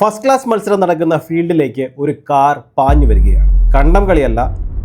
First class മത്സരം നടക്കുന്ന ഫീൽഡിലേക്ക് ഒരു കാർ പാഞ്ഞു വരികയാണ്. കണ്ടം കളിയല്ല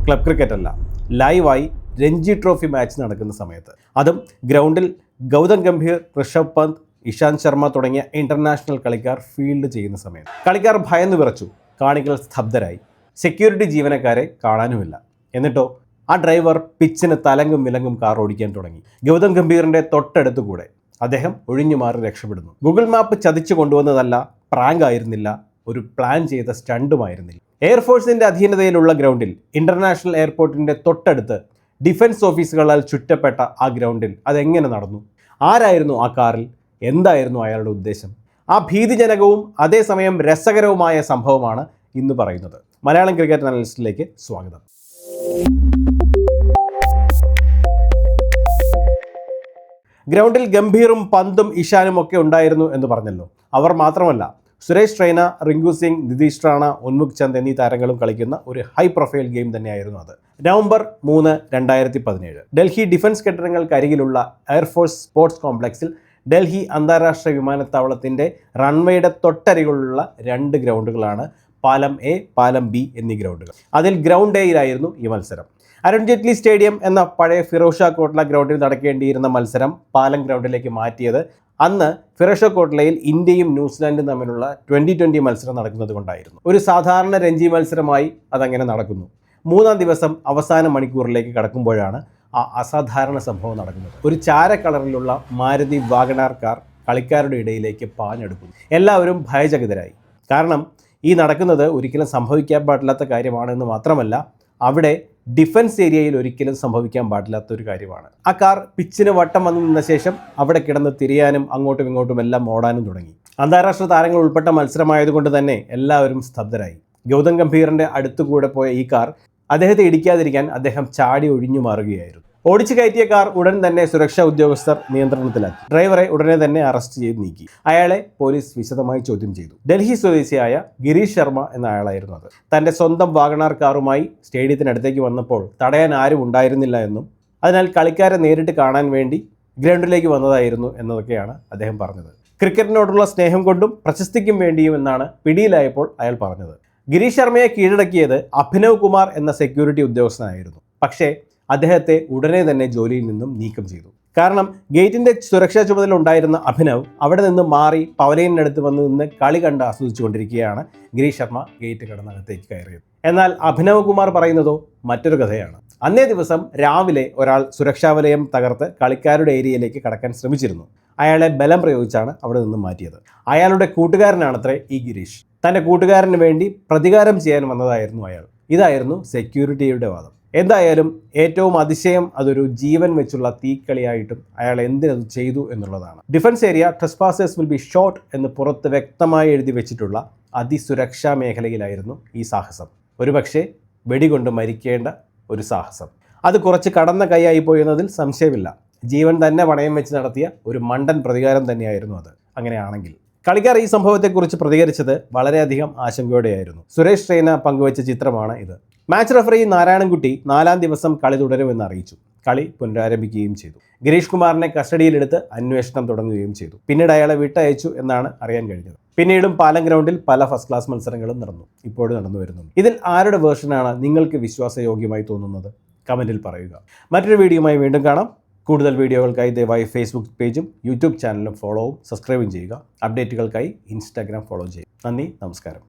ക്ലബ് ക്രിക്കറ്റ് അല്ല. ലൈവായി രഞ്ജി ട്രോഫി മാച്ച് നടക്കുന്ന സമയത്ത്. അതും ഗ്രൗണ്ടിൽ ഗൗതം ഗംഭീർ ഋഷഭ് പന്ത് ഇഷാന്ത് ശർമ്മ തുടങ്ങിയ ഇന്റർനാഷണൽ കളിക്കാർ ഫീൽഡ് ചെയ്യുന്ന സമയത്ത്. കളിക്കാർ ഭയന്നു വിറച്ചു. കാണികൾ സ്തബ്ധരായി. സെക്യൂരിറ്റി ജീവനക്കാരെ കാണാനുമില്ല. എന്നിട്ടോ ആ ഡ്രൈവർ പിച്ചിന് തലങ്ങും വിലങ്ങും കാർ ഓടിക്കാൻ തുടങ്ങി. ഗൗതം ഗംഭീറിന്റെ തൊട്ടടുത്ത് കൂടെ അദ്ദേഹം ഒഴിഞ്ഞു മാറി രക്ഷപ്പെടുന്നു. ഗൂഗിൾ മാപ്പ് ചതിച്ചു കൊണ്ടുവന്നതല്ല പ്രാങ്ക് ആയിരുന്നില്ല ഒരു പ്ലാൻ ചെയ്ത സ്റ്റണ്ടുമായിരുന്നില്ല. എയർഫോഴ്സിന്റെ അധീനതയിലുള്ള ഗ്രൗണ്ടിൽ ഇന്റർനാഷണൽ എയർപോർട്ടിന്റെ തൊട്ടടുത്ത് ഡിഫൻസ് ഓഫീസുകളാൽ ചുറ്റപ്പെട്ട ആ ഗ്രൗണ്ടിൽ അതെങ്ങനെ നടന്നു? ആരായിരുന്നു ആ കാറിൽ? എന്തായിരുന്നു അയാളുടെ ഉദ്ദേശം? ആ ഭീതിജനകവും അതേസമയം രസകരവുമായ സംഭവമാണ് ഇന്ന് പറയുന്നത്. മലയാളം ക്രിക്കറ്റ് അനലിസ്റ്റിലേക്ക് സ്വാഗതം. ഗ്രൗണ്ടിൽ ഗംഭീറും പന്തും ഇഷാനും ഒക്കെ ഉണ്ടായിരുന്നു എന്ന് പറഞ്ഞല്ലോ. അവർ മാത്രമല്ല സുരേഷ് റൈന റിങ്കു സിംഗ് നിതീഷ് റാണ ഉന്മുഖ് ചന്ദ് എന്നീ താരങ്ങളും കളിക്കുന്ന ഒരു ഹൈ പ്രൊഫൈൽ ഗെയിം തന്നെയായിരുന്നു അത്. നവംബർ മൂന്ന് രണ്ടായിരത്തി പതിനേഴ് ഡൽഹി ഡിഫൻസ് കെട്ടിടങ്ങൾക്കരികിലുള്ള എയർഫോഴ്സ് സ്പോർട്സ് കോംപ്ലക്സിൽ ഡൽഹി അന്താരാഷ്ട്ര വിമാനത്താവളത്തിന്റെ റൺവേയുടെ തൊട്ടരികിലുള്ള രണ്ട് ഗ്രൗണ്ടുകളാണ് പാലം എ പാലം ബി എന്നീ ഗ്രൗണ്ടുകൾ അതിൽ ഗ്രൗണ്ട് എയിലായിരുന്നു ഈ മത്സരം. അരുൺ ജെയ്റ്റ്ലി സ്റ്റേഡിയം എന്ന പഴയ ഫിറോഷ കോട്ട്ല ഗ്രൗണ്ടിൽ നടക്കേണ്ടിയിരുന്ന മത്സരം പാലം ഗ്രൗണ്ടിലേക്ക് മാറ്റിയത് അന്ന് ഫിറോഷ കോട്ട്ലയിൽ ഇന്ത്യയും ന്യൂസിലാൻഡും തമ്മിലുള്ള ട്വന്റി ട്വന്റി മത്സരം നടക്കുന്നത് കൊണ്ടായിരുന്നു. ഒരു സാധാരണ രഞ്ജി മത്സരമായി അതങ്ങനെ നടക്കുന്നു. മൂന്നാം ദിവസം അവസാന മണിക്കൂറിലേക്ക് കടക്കുമ്പോഴാണ് ആ അസാധാരണ സംഭവം നടക്കുന്നത്. ഒരു ചാര കളറിലുള്ള മാരുതി വാഗണാർ കാർ കളിക്കാരുടെ ഇടയിലേക്ക് പാഞ്ഞെടുക്കുന്നു. എല്ലാവരും ഭയചകിതരായി. കാരണം ഈ നടക്കുന്നത് ഒരിക്കലും സംഭവിക്കാൻ പാടില്ലാത്ത കാര്യമാണെന്ന് മാത്രമല്ല അവിടെ ഡിഫൻസ് ഏരിയയിൽ ഒരിക്കലും സംഭവിക്കാൻ പാടില്ലാത്ത ഒരു കാര്യമാണ്. ആ കാർ പിച്ചിന് വട്ടം വന്നു നിന്ന ശേഷം അവിടെ കിടന്ന് തിരിയാനും അങ്ങോട്ടും ഇങ്ങോട്ടും എല്ലാം ഓടാനും തുടങ്ങി. അന്താരാഷ്ട്ര താരങ്ങൾ ഉൾപ്പെട്ട മത്സരമായതുകൊണ്ട് തന്നെ എല്ലാവരും സ്തബ്ധരായി. ഗൗതം ഗംഭീറിന്റെ അടുത്തുകൂടെ പോയ ഈ കാർ അദ്ദേഹത്തെ ഇടിക്കാതിരിക്കാൻ അദ്ദേഹം ചാടി ഒഴിഞ്ഞു മാറുകയായിരുന്നു. ഓടിച്ചു കയറ്റിയ കാർ ഉടൻ തന്നെ സുരക്ഷാ ഉദ്യോഗസ്ഥർ നിയന്ത്രണത്തിലാക്കി. ഡ്രൈവറെ ഉടനെ തന്നെ അറസ്റ്റ് ചെയ്ത് നീക്കി. അയാളെ പോലീസ് വിശദമായി ചോദ്യം ചെയ്തു. ഡൽഹി സ്വദേശിയായ ഗിരീഷ് ശർമ്മ എന്ന അയാളായിരുന്നു അത്. തന്റെ സ്വന്തം വാഗണാർ കാറുമായി സ്റ്റേഡിയത്തിനടുത്തേക്ക് വന്നപ്പോൾ തടയാൻ ആരും ഉണ്ടായിരുന്നില്ല എന്നും അതിനാൽ കളിക്കാരെ നേരിട്ട് കാണാൻ വേണ്ടി ഗ്രൗണ്ടിലേക്ക് വന്നതായിരുന്നു എന്നതൊക്കെയാണ് അദ്ദേഹം പറഞ്ഞത്. ക്രിക്കറ്റിനോടുള്ള സ്നേഹം കൊണ്ടും പ്രശസ്തിക്കും വേണ്ടിയും എന്നാണ് പിടിയിലായപ്പോൾ അയാൾ പറഞ്ഞത്. ഗിരീഷ് ശർമ്മയെ കീഴടക്കിയത് അഭിനവ് കുമാർ എന്ന സെക്യൂരിറ്റി ഉദ്യോഗസ്ഥനായിരുന്നു. പക്ഷേ അദ്ദേഹത്തെ ഉടനെ തന്നെ ജോലിയിൽ നിന്നും നീക്കം ചെയ്തു. കാരണം ഗേറ്റിന്റെ സുരക്ഷാ ചുമതല ഉണ്ടായിരുന്ന അഭിനവ് അവിടെ നിന്ന് മാറി പവലയനടുത്ത് വന്ന് നിന്ന് കളി കണ്ട് ആസ്വദിച്ചുകൊണ്ടിരിക്കുകയാണ് ഗിരീഷ് ശർമ്മ ഗേറ്റ് കടന്നകത്തേക്ക് കയറിയത്. എന്നാൽ അഭിനവ് കുമാർ പറയുന്നതോ മറ്റൊരു കഥയാണ്. അന്നേ ദിവസം രാവിലെ ഒരാൾ സുരക്ഷാ വലയം തകർത്ത് കളിക്കാരുടെ ഏരിയയിലേക്ക് കടക്കാൻ ശ്രമിച്ചിരുന്നു. അയാളെ ബലം പ്രയോഗിച്ചാണ് അവിടെ നിന്ന് മാറ്റിയത്. അയാളുടെ കൂട്ടുകാരനാണത്രേ ഈ ഗിരീഷ്. തന്റെ കൂട്ടുകാരന് വേണ്ടി പ്രതികാരം ചെയ്യാൻ വന്നതായിരുന്നു അയാൾ. ഇതായിരുന്നു സെക്യൂരിറ്റിയുടെ വാദം. എന്തായാലും ഏറ്റവും അതിശയം അതൊരു ജീവൻ വെച്ചുള്ള തീക്കളിയായിട്ടും അയാൾ എന്തിനത് ചെയ്തു എന്നുള്ളതാണ്. Defence area trespassers will be shot എന്ന് പുറത്ത് വ്യക്തമായി എഴുതി വെച്ചിട്ടുള്ള അതിസുരക്ഷാ മേഖലയിലായിരുന്നു ഈ സാഹസം. ഒരുപക്ഷെ വെടികൊണ്ട് മരിക്കേണ്ട ഒരു സാഹസം. അത് കുറച്ച് കടന്ന കൈയായി പോയെന്നതിൽ സംശയമില്ല. ജീവൻ തന്നെ പണയം വെച്ച് നടത്തിയ ഒരു മണ്ടൻ പ്രതികാരം തന്നെയായിരുന്നു അത്. അങ്ങനെയാണെങ്കിൽ കളിക്കാർ ഈ സംഭവത്തെക്കുറിച്ച് പ്രതികരിച്ചത് വളരെയധികം ആശങ്കയോടെയായിരുന്നു. സുരേഷ് റെയ്ന പങ്കുവച്ച ചിത്രമാണ് ഇത്. മാച്ച് റഫറി നാരായണൻകുട്ടി നാലാം ദിവസം കളി തുടരുമെന്ന് അറിയിച്ചു. കളി പുനരാരംഭിക്കുകയും ചെയ്തു. ഗിരീഷ് കുമാറിനെ കസ്റ്റഡിയിലെടുത്ത് അന്വേഷണം തുടങ്ങുകയും ചെയ്തു. പിന്നീട് അയാളെ വിട്ടയച്ചു എന്നാണ് അറിയാൻ കഴിഞ്ഞത്. പിന്നീടും പാലം ഗ്രൗണ്ടിൽ പല ഫസ്റ്റ് ക്ലാസ് മത്സരങ്ങളും നടന്നു. ഇപ്പോഴും നടന്നു വരുന്നുണ്ട്. ഇതിൽ ആരുടെ വേർഷനാണ് നിങ്ങൾക്ക് വിശ്വാസയോഗ്യമായി തോന്നുന്നത്? കമന്റിൽ പറയുക. മറ്റൊരു വീഡിയോയുമായി വീണ്ടും കാണാം. കൂടുതൽ വീഡിയോകൾക്കായി ദയവായി ഫേസ്ബുക്ക് പേജും യൂട്യൂബ് ചാനലും ഫോളോവും സബ്സ്ക്രൈബും ചെയ്യുക. അപ്ഡേറ്റുകൾക്കായി ഇൻസ്റ്റാഗ്രാം ഫോളോ ചെയ്യുക. നന്ദി നമസ്കാരം.